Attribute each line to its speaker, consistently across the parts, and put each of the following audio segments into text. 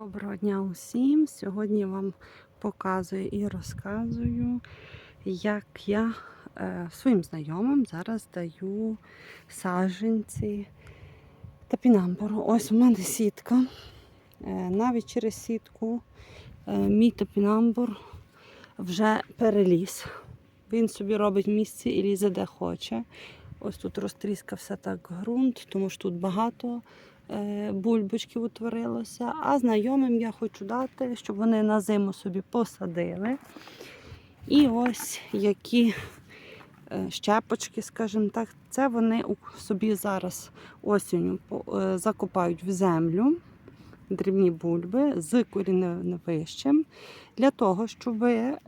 Speaker 1: Доброго дня усім! Сьогодні вам показую і розказую, як я е, своїм знайомим зараз даю саджанці топінамбуру. Ось у мене сітка. Е, навіть через сітку е, мій топінамбур вже переліз. Він собі робить місце і лізе де хоче. Ось тут розтріскався так ґрунт, тому що тут багато е, бульбочків утворилося. А знайомим я хочу дати, щоб вони на зиму собі посадили. І ось які е, щепочки, скажімо так, це вони собі зараз осінню е, закопають в землю дрібні бульби з коріневищем, для того, щоб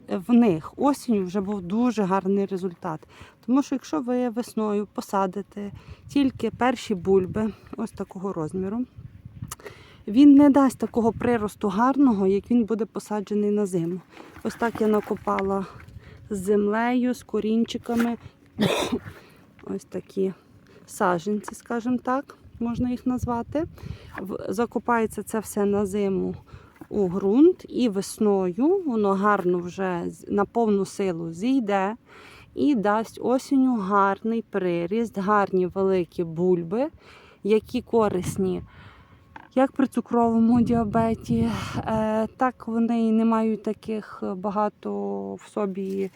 Speaker 1: в них осінню вже був дуже гарний результат. Тому що якщо ви весною посадите тільки перші бульби, ось такого розміру, він не дасть такого приросту гарного, як він буде посаджений на зиму. Ось так я накопала з землею, з корінчиками. Ось такі саджанці, скажімо так, можна їх назвати. Закопається це все на зиму у ґрунт, і весною воно гарно вже на повну силу зійде і дасть осінню гарний приріст, гарні великі бульби, які корисні. Як при цукровому діабеті, е, так вони не мають таких багато в собі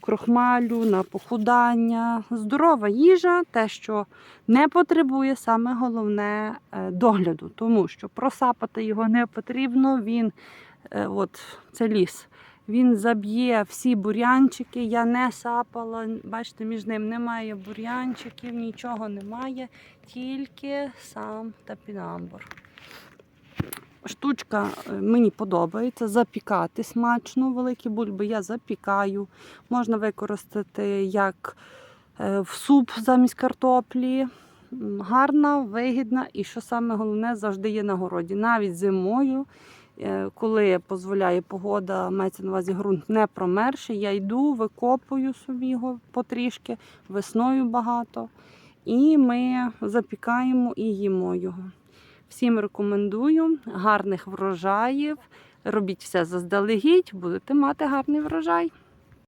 Speaker 1: крохмалю на похудання. Здорова їжа, те, що не потребує саме головне е, догляду, тому що просапати його не потрібно. Він е, от це ліс. Він заб'є всі бурянчики. Я не сапала. Бачите, між ним немає бурянчиків, нічого немає, тільки сам топінамбур. Штучка е, мені подобається запікати смачно. Великі бульби я запікаю. Можна використати як е, в суп замість картоплі. Гарна, вигідна і що саме головне, завжди є на городі. Навіть зимою, е, коли дозволяє погода, мається на увазі ґрунт не промерший, я йду, викопую собі його потрішки, весною багато. І ми запікаємо і їмо його. Всім рекомендую гарних врожаїв. Робіть все заздалегідь, будете мати гарний врожай.